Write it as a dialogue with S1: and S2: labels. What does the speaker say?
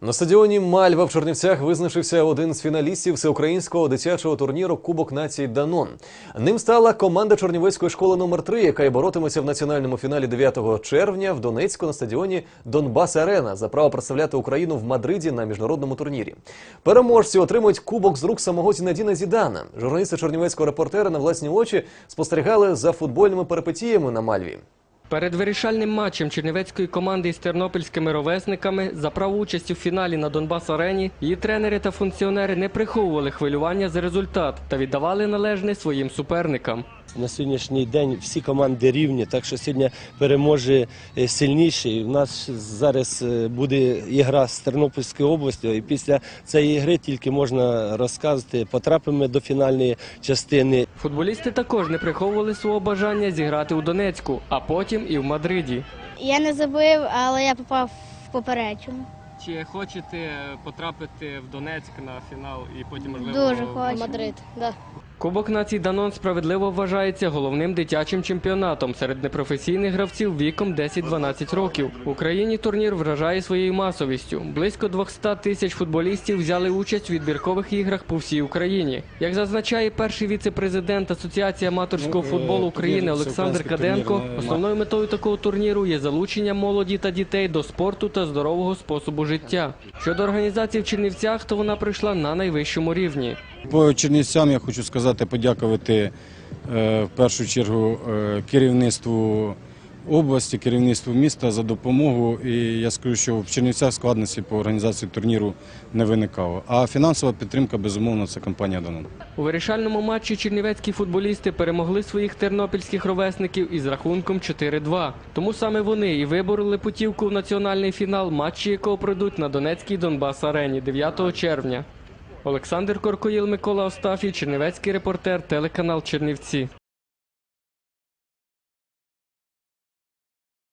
S1: На стадіоні Мальва в Чернівцях визначився один з фіналістів всеукраїнського дитячого турніру Кубок націй Данон. Ним стала команда Чернівецької школи номер 3 яка й боротиметься в національному фіналі 9 червня в Донецьку на стадіоні Донбас Арена за право представляти Україну в Мадриді на міжнародному турнірі. Переможці отримують кубок з рук самого Зінедіна Зідана. Журналісти чернівецького репортера на власні очі спостерігали за футбольними перипетіями на Мальві.
S2: Перед вирішальним матчем чернівецької команди із тернопільськими ровесниками за право участі в фіналі на Донбас Арені її тренери та функціонери не приховували хвилювання за результат та віддавали належне своїм суперникам.
S3: На сьогоднішній день всі команди рівні, так що сьогодні переможе е, сильніший. У нас зараз е, буде ігра з Тернопільською областю, і після цієї гри тільки можна розказати, потрапимо до фінальної частини.
S2: Футболісти також не приховували свого бажання зіграти у Донецьку, а потім і в Мадриді.
S4: Я не забив, але я попав в поперечину.
S2: Чи хочете потрапити в Донецьк на фінал і потім
S4: Дуже хочу.
S5: Мадрид, да.
S2: Кубок націй Данон справедливо вважається головним дитячим чемпіонатом серед непрофесійних гравців віком 10-12 років. В Україні турнір вражає своєю масовістю. Близько 200 тисяч футболістів взяли участь у відбіркових іграх по всій Україні. Як зазначає перший віце-президент Асоціації аматорського футболу України Олександр Каденко, основною метою такого турніру є залучення молоді та дітей до спорту та здорового способу життя. Щодо організації в Чернівцях, то вона прийшла на найвищому рівні.
S6: По Чернівцям я хочу сказати, подякувати е, в першу чергу е, керівництву області, керівництву міста за допомогу. І я скажу, що в Чернівцях складності по організації турніру не виникало. А фінансова підтримка, безумовно, це компанія Данон.
S2: У вирішальному матчі чернівецькі футболісти перемогли своїх тернопільських ровесників із рахунком 4-2. Тому саме вони і вибороли путівку в національний фінал, матчі якого пройдуть на Донецькій Донбас Арені 9 червня. Олександр Коркоїл, Микола Остафій, Чернівецький репортер, телеканал Чернівці.